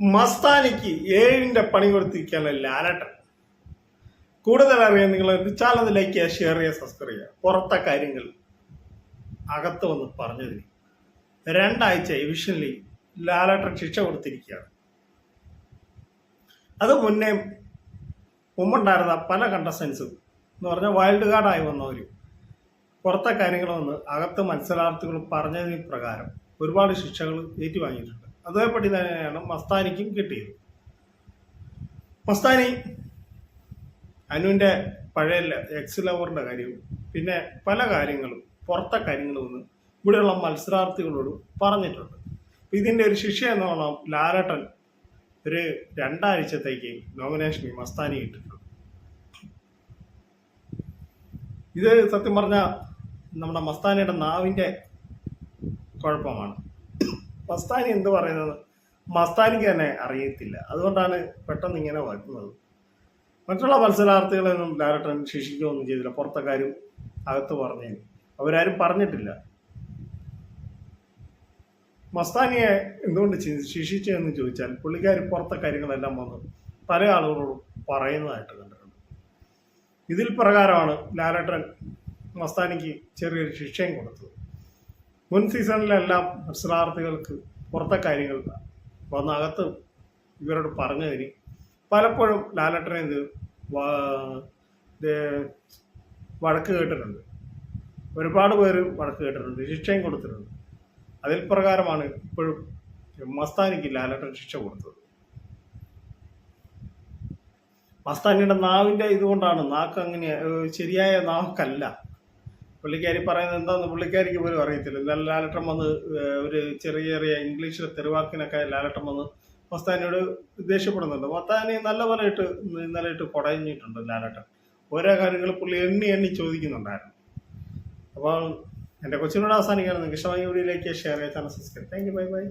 മസ്താനിക്ക് ഏഴിന്റെ പണി കൊടുത്തിരിക്കുകയാണ് ലാലട്ടൻ. കൂടുതൽ അറിയാൻ നിങ്ങൾ ചാനൽ ലൈക്ക് ചെയ്യുക ഷെയർ ചെയ്യുക സബ്സ്ക്രൈബ് ചെയ്യുക. പുറത്തെ കാര്യങ്ങൾ അകത്ത് വന്ന് പറഞ്ഞതിന്. രണ്ടാഴ്ച എവിഷനിൽ ലാലട്ടൻ ശിക്ഷ കൊടുത്തിരിക്കുകയാണ്. അത് മുന്നേ മുമ്പുണ്ടായിരുന്ന പല കണ്ടസ്റ്റൻസും എന്ന് പറഞ്ഞാൽ വൈൽഡ് കാർഡായി വന്നവർ പുറത്തെ കാര്യങ്ങൾ വന്ന് അകത്ത് മത്സരാർത്ഥികൾ പറഞ്ഞതിന് പ്രകാരം ഒരുപാട് ശിക്ഷകൾ ഏറ്റുവാങ്ങിയിട്ടുണ്ട്. അതേപടി തന്നെയാണ് മസ്താനിക്കും കിട്ടിയത്. മസ്താനി അനുവിന്റെ പഴയ എക്സ് ലവറിന്റെ കാര്യവും പിന്നെ പല കാര്യങ്ങളും പുറത്തെ കാര്യങ്ങളും ഒന്ന് ഇവിടെയുള്ള മത്സരാർത്ഥികളോട് പറഞ്ഞിട്ടുണ്ട്. ഇതിന്റെ ഒരു ശിക്ഷ പറഞ്ഞാൽ ലാലട്ടൻ ഒരു രണ്ടാഴ്ചത്തേക്ക് നോമിനേഷൻ മസ്താനി ഇട്ടിട്ടുണ്ട് ഇത് സത്യം പറഞ്ഞാൽ നമ്മുടെ മസ്താനിയുടെ നാവിന്റെ കുഴപ്പമാണ്. മസ്താനി എന്ത് പറയുന്നത്? മസ്താനിക്ക് തന്നെ അറിയത്തില്ല. അതുകൊണ്ടാണ് പെട്ടെന്ന് ഇങ്ങനെ വരുന്നത് മറ്റുള്ള മത്സരാർത്ഥികളെയൊന്നും ഡയറക്ടർ ശിക്ഷിക്കുകയൊന്നും ചെയ്തില്ല. പുറത്തെ കാര്യം അകത്ത് പറഞ്ഞു അവരാരും പറഞ്ഞിട്ടില്ല. മസ്താനിയെ എന്തുകൊണ്ട് ശിക്ഷിച്ചു ശിക്ഷിച്ചതെന്ന് ചോദിച്ചാൽ പുള്ളിക്കാർ പുറത്തെ കാര്യങ്ങളെല്ലാം വന്ന് പല ആളുകളോടും പറയുന്നതായിട്ട് കണ്ടിട്ടുണ്ട്. ഇതിൽ പ്രകാരമാണ് ലാലേട്ടൻ മസ്താനിക്ക് ചെറിയൊരു ശിക്ഷയും കൊടുത്തത്. മുൻ സീസണിലെല്ലാം മത്സരാർത്ഥികൾക്ക് പുറത്തെ കാര്യങ്ങൾ വന്നകത്ത് ഇവരോട് ഇവരോട് പറഞ്ഞതിന് പലപ്പോഴും ലാലട്ടനെ ഇത് വഴക്ക് കേട്ടിട്ടുണ്ട്. ഒരുപാട് പേര് വഴക്ക് കേട്ടിട്ടുണ്ട് ശിക്ഷയും കൊടുത്തിട്ടുണ്ട്. അതിൽ പ്രകാരമാണ് ഇപ്പോഴും മസ്താനിക്ക് ലാലട്ടൻ ശിക്ഷ കൊടുത്തത്. മസ്താനിയുടെ നാവിന്റെ ഇതുകൊണ്ടാണ് നാക്ക് അങ്ങനെ ശരിയായ നാക്കല്ല. പുള്ളിക്കാരി പറയുന്നത് എന്താന്ന് പുള്ളിക്കാരിക്ക് പോലും അറിയത്തില്ല. ഇന്നലെ ലാലട്ടം വന്ന് ഒരു ചെറിയ ചെറിയ ഇംഗ്ലീഷിലെ തെരുവാക്കിനൊക്കെ ലാലട്ടം വന്ന് മസ്താനിയോട് ദേഷ്യപ്പെടുന്നുണ്ട്. മസ്താനി നല്ലപോലെ ഇട്ട് ഇന്നലെ ഇട്ട് കുടഞ്ഞിട്ടുണ്ട് ലാലട്ടൻ. ഓരോ കാര്യങ്ങൾ പുള്ളി എണ്ണി എണ്ണി ചോദിക്കുന്നുണ്ടായിരുന്നു. അപ്പോൾ എന്റെ കൊച്ചിനോട് അവസാനിക്കാനും നിങ്ങൾക്ക് ഇഷ്ടമായി വീഡിയോയിലേക്ക് ഷെയർ ചെയ്യാൻ subscribe thank you bye bye